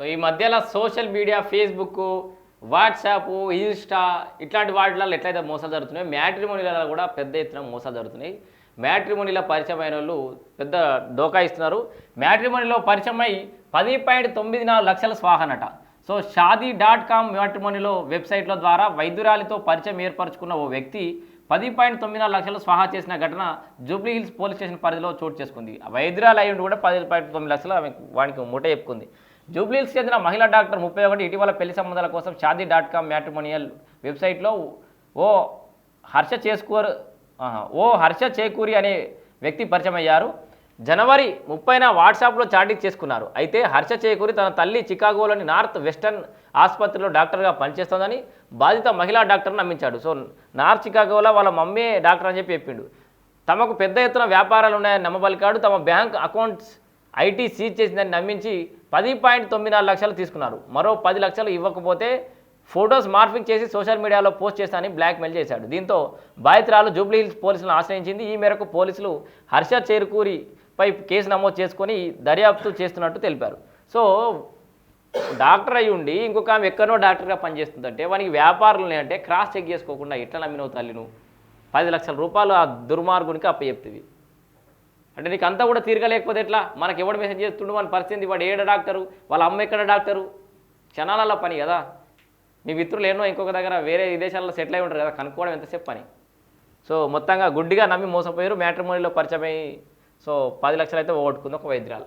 So ఈ మధ్యలో social media Facebook WhatsApp Insta ఇట్లాంటి వాటిలలో ఎట్లయితే మోసాలు జరుగుతున్నాయి మ్యాట్రిమోనీలలో కూడా పెద్ద ఎత్తున మోసాలు జరుగుతున్నాయి. మ్యాట్రిమోనీలో పరిచయం అయిన వాళ్ళు పెద్ద డోకా ఇస్తున్నారు. మ్యాట్రిమోనీలో పరిచయం అయి పది పాయింట్ తొమ్మిది నాలుగు లక్షల స్వాహనట. సో షాదీ డాట్ కామ్ మ్యాట్రిమోనీలో వెబ్సైట్ల ద్వారా వైద్యురాలితో పరిచయం ఏర్పరచుకున్న ఓ వ్యక్తి పది పాయింట్ తొమ్మిది నాలుగు లక్షలు స్వాహా చేసిన ఘటన జూబ్లీ హిల్స్ పోలీస్ స్టేషన్ పరిధిలో చోటు చేసుకుంది. ఆ వైద్యురాలు అయ్యి కూడా పది పాయింట్ తొమ్మిది లక్షలు ఆమె వానికి మూట చెప్పుకుంది. జూబ్లీల్స్ చెందిన మహిళా డాక్టర్ ముప్పై ఒకటి ఇటీవల పెళ్ళి సంబంధాల కోసం షాదీ డాట్ కామ్ మ్యాట్రిమోనియల్ వెబ్సైట్లో ఓ హర్ష చేసుకోరు ఓ హర్ష చేకూరి అనే వ్యక్తి పరిచయం అయ్యారు జనవరి ముప్పైన వాట్సాప్లో చాటింగ్ చేసుకున్నారు. అయితే హర్ష చేకూరి తన తల్లి చికాగోలోని నార్త్ వెస్టర్న్ ఆసుపత్రిలో డాక్టర్గా పనిచేస్తోందని బాధిత మహిళా డాక్టర్ని నమ్మించాడు. సో నార్త్ చికాగోలో వాళ్ళ మమ్మీ డాక్టర్ అని చెప్పి చెప్పిండు. తమకు పెద్ద ఎత్తున వ్యాపారాలు ఉన్నాయని నమ్మబలికాడు. తమ బ్యాంక్ అకౌంట్స్ ఐటీ సీజ్ చేసిందని నమ్మించి పది పాయింట్ తొమ్మిది నాలుగు లక్షలు తీసుకున్నారు. మరో పది లక్షలు ఇవ్వకపోతే ఫొటోస్ మార్ఫింగ్ చేసి సోషల్ మీడియాలో పోస్ట్ చేస్తానని బ్లాక్మెయిల్ చేశాడు. దీంతో బాధితురాలు జూబ్లీ హిల్స్ పోలీసులను ఆశ్రయించింది. ఈ మేరకు పోలీసులు హర్ష చేరుకూరిపై కేసు నమోదు చేసుకొని దర్యాప్తు చేస్తున్నట్టు తెలిపారు. సో డాక్టర్ అయి ఉండి ఇంకొక ఆమె ఎక్కడో డాక్టర్గా పనిచేస్తుందంటే వానికి వ్యాపారులు ఉన్నాయంటే క్రాస్ చెక్ చేసుకోకుండా ఎట్లా నమ్మినవు తల్లి నువ్వు పది లక్షల రూపాయలు ఆ దుర్మార్గునికి అప్పచెప్తివి. అంటే నీకు అంతా కూడా తీరగలేకపోతే ఎట్లా? మనకి ఎవడు మెసేజ్ చేస్తుండు? మన పరిస్థితి వాడు ఏడ డాక్టరు? వాళ్ళ అమ్మ ఎక్కడ డాక్టరు? క్షణాలలో పని కదా. మీ మిత్రులు ఎన్నో ఇంకొక దగ్గర వేరే విదేశాల్లో సెటిల్ అయి ఉంటారు కదా కనుక్కోవడం ఎంతసేపు పని? సో మొత్తంగా గుడ్డిగా నమ్మి మోసపోయారు మ్యాట్రిమోనీలో పరిచయం అయ్యి సో పది లక్షలు అయితే పోగొట్టుకుంది ఒక వైద్యురాలు.